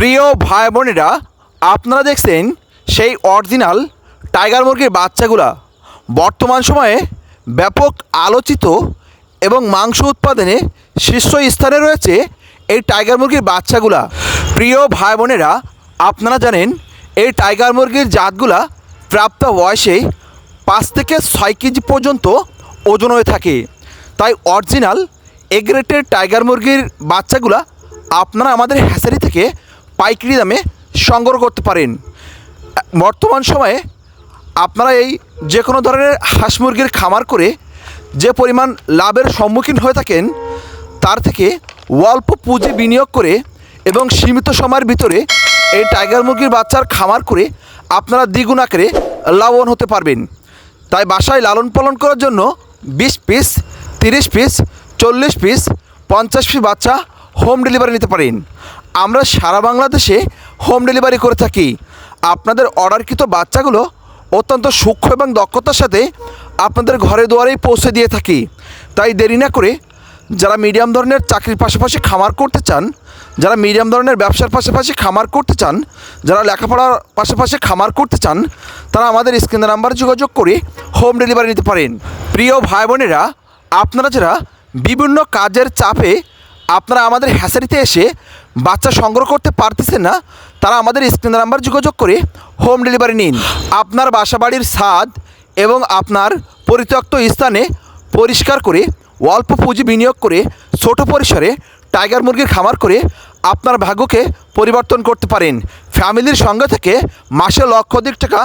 প্রিয় ভাই বোনেরা আপনারা দেখছেন সেই অরিজিনাল টাইগার মুরগির বাচ্চাগুলা। বর্তমান সময়ে ব্যাপক আলোচিত এবং মাংস উৎপাদনে শীর্ষ স্থানে রয়েছে এই টাইগার মুরগির বাচ্চাগুলা। প্রিয় ভাই বোনেরা আপনারা জানেন এই টাইগার মুরগির জাতগুলা প্রাপ্ত বয়সে পাঁচ থেকে ছয় কেজি পর্যন্ত ওজন হয়ে থাকে। তাই অরিজিনাল এগ্রেটের টাইগার মুরগির বাচ্চাগুলা আপনারা আমাদের হ্যাচারি থেকে পাইকারি দামে সংগ্রহ করতে পারেন। বর্তমান সময়ে আপনারা এই যে কোনো ধরনের হাঁস মুরগির খামার করে যে পরিমাণ লাভের সম্মুখীন হয়ে থাকেন, তার থেকে অল্প পুঁজি বিনিয়োগ করে এবং সীমিত সময়ের ভিতরে এই টাইগার মুরগির বাচ্চার খামার করে আপনারা দ্বিগুণ আকারে লাভবান হতে পারবেন। তাই বাসায় লালন পালন করার জন্য বিশ পিস, তিরিশ পিস, চল্লিশ পিস, পঞ্চাশ পিস বাচ্চা হোম ডেলিভারি নিতে পারেন। আমরা সারা বাংলাদেশে হোম ডেলিভারি করে থাকি। আপনাদের অর্ডারকৃত বাচ্চাগুলো অত্যন্ত সূক্ষ্ম এবং দক্ষতার সাথে আপনাদের ঘরে দুয়ারেই পৌঁছে দিয়ে থাকি। তাই দেরি না করে যারা মিডিয়াম ধরনের চাকরির পাশাপাশি খামার করতে চান, যারা মিডিয়াম ধরনের ব্যবসার পাশাপাশি খামার করতে চান, যারা লেখাপড়ার পাশাপাশি খামার করতে চান, তারা আমাদের স্ক্রিনের নাম্বারে যোগাযোগ করে হোম ডেলিভারি নিতে পারেন। প্রিয় ভাই বোনেরা আপনারা যারা বিভিন্ন কাজের চাপে আপনারা আমাদের হ্যাসারিতে এসে বাচ্চা সংগ্রহ করতে পারতেছেন না, তারা আমাদের স্ক্রিনের নাম্বার যোগাযোগ করে হোম ডেলিভারি নিন। আপনার বাসাবাড়ির স্বাদ এবং আপনার পরিত্যক্ত স্থানে পরিষ্কার করে, অল্প পুঁজি বিনিয়োগ করে, ছোট পরিসরে টাইগার মুরগির খামার করে আপনার ভাগ্যকে পরিবর্তন করতে পারেন। ফ্যামিলির সঙ্গে থেকে মাসে লক্ষাধিক টাকা